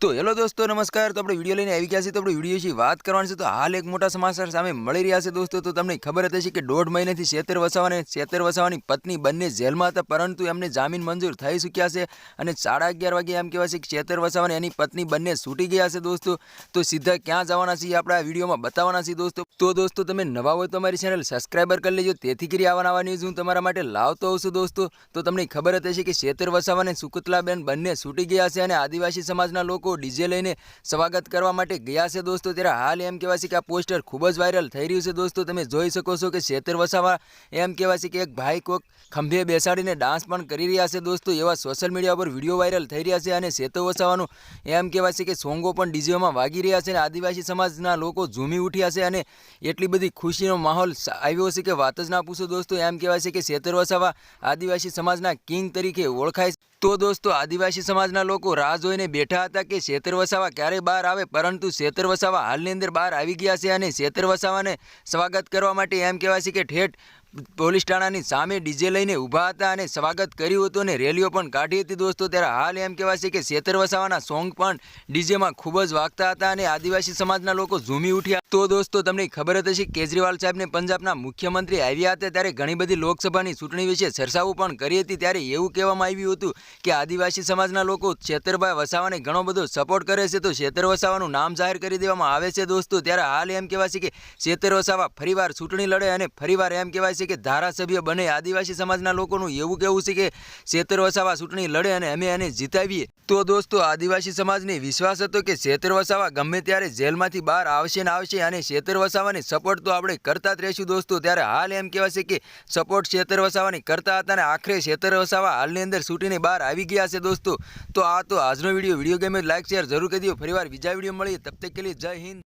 તો હેલો દોસ્તો, નમસ્કાર. તો આપણે વીડિયો લઈને આવી ગયા છીએ. તો આપણે વીડિયો વિશે વાત કરવાની છે. તો હાલ એક મોટા સમાચાર સામે મળી રહ્યા છે દોસ્તો. તો તમને ખબર હતી કે દોઢ મહિનાથી શેતર વસાવા અને શેતર વસાવાની પત્ની બંને જેલમાં હતા, પરંતુ એમને જામીન મંજૂર થઈ ચૂક્યા છે. અને સાડા અગિયાર વાગે એમ કહેવાય છે કે શેતર વસાવા એની પત્ની બંને છૂટી ગયા છે દોસ્તો. તો સીધા ક્યાં જવાના છીએ આપણે આ વિડીયોમાં બતાવવાના છીએ દોસ્તો. તો દોસ્તો, તમે નવા હોય તો અમારી ચેનલ સબસ્ક્રાઈબર કરી લેજો. તેથી કરી આવા નવા ન્યૂઝ હું તમારા માટે લાવતો હોઉં છું દોસ્તો. તો તમને ખબર હતી કે શેતર વસાવા અને સુકુતલાબેન બંને છૂટી ગયા છે અને આદિવાસી સમાજના લોકો ડીજે લઈને સ્વાગત કરવા માટે ગયા છે દોસ્તો. ત્યારે હાલ એમ કહેવાય છે કે આ પોસ્ટર ખૂબ જ વાયરલ થઈ રહ્યું છે દોસ્તો. તમે જોઈ શકો છો કે શેતર વસાવા એમ કહેવાય છે કે એક ભાઈ કોક ખંભે બેસાડીને ડાન્સ પણ કરી રહ્યા છે દોસ્તો. એવા સોશિયલ મીડિયા પર વીડિયો વાયરલ થઈ રહ્યા છે અને શેતર વસાવાનું એમ કહેવાય છે કે સોંગો પણ ડીજેમાં વાગી રહ્યા છે અને આદિવાસી સમાજના લોકો ઝૂમી ઉઠ્યા છે અને એટલી બધી ખુશીનો માહોલ આવ્યો છે કે વાત જ ના પૂછો દોસ્તો. એમ કહેવાય છે કે શેતર વસાવા આદિવાસી સમાજના કિંગ તરીકે ઓળખાય છે. તો દોસ્તો, આદિવાસી સમાજના લોકો રાહ જોઈને બેઠા હતા કે શેતર વસાવા ક્યારે બહાર આવે, પરંતુ શેતર વસાવા હાલની અંદર બહાર આવી ગયા છે અને શેતર વસાવાને સ્વાગત કરવા માટે એમ કહેવાય છે કે ઠેઠ પોલીસ ટાણાની સામે ડીજે લઈને ઊભા હતા અને સ્વાગત કર્યું હતું અને રેલીઓ પણ કાઢી હતી. દોસ્તો, ત્યારે હાલ એમ કહેવાય છે કે શેતર વસાવાના સોંગ પણ ડીજેમાં ખૂબ જ વાગતા હતા અને આદિવાસી સમાજના લોકો ઝૂમી ઉઠ્યા. તો દોસ્તો, તમને ખબર હશે કે કેજરીવાલ સાહેબને પંજાબના મુખ્યમંત્રી આવ્યા હતા, ત્યારે ઘણી બધી લોકસભાની ચૂંટણી વિશે ચર્ચાઓ પણ કરી હતી. ત્યારે એવું કહેવામાં આવ્યું હતું કે આદિવાસી સમાજના લોકો છેતરભાઈ વસાવાને ઘણો બધો સપોર્ટ કરે છે, તો છેતર વસાવાનું નામ જાહેર કરી દેવામાં આવે છે. દોસ્તો, ત્યારે હાલ એમ કહેવાય છે કે છેતર વસાવા ફરીવાર ચૂંટણી લડે અને ફરીવાર એમ કહેવાય છે કે ધારાસભ્ય બને. આદિવાસી સમાજના લોકોનું એવું કહેવું છે કે શેતર વસાવા ચૂંટણી લડે અને અમે એને જીતાવીએ. તો દોસ્તો, આદિવાસી સમાજને વિશ્વાસ હતો કે છેતર વસાવા ગમે ત્યારે જેલમાંથી બહાર આવશે ને આવશે અને છેતર વસાવાને સપોર્ટ તો આપણે કરતા જ રહીશું દોસ્તો. ત્યારે હાલ એમ કહેવાશે કે સપોર્ટ છેતર વસાવાની કરતા હતા અને આખરે શેતર વસાવા હાલની અંદર છૂટીને બહાર આવી ગયા છે દોસ્તો. તો આ તો આજનો વીડિયો. વીડિયો ગમે લાઈક શેર જરૂર કરી દો ફરીવાર બીજા વીડિયો મળીએ. તબ તક કે જય હિન્દ.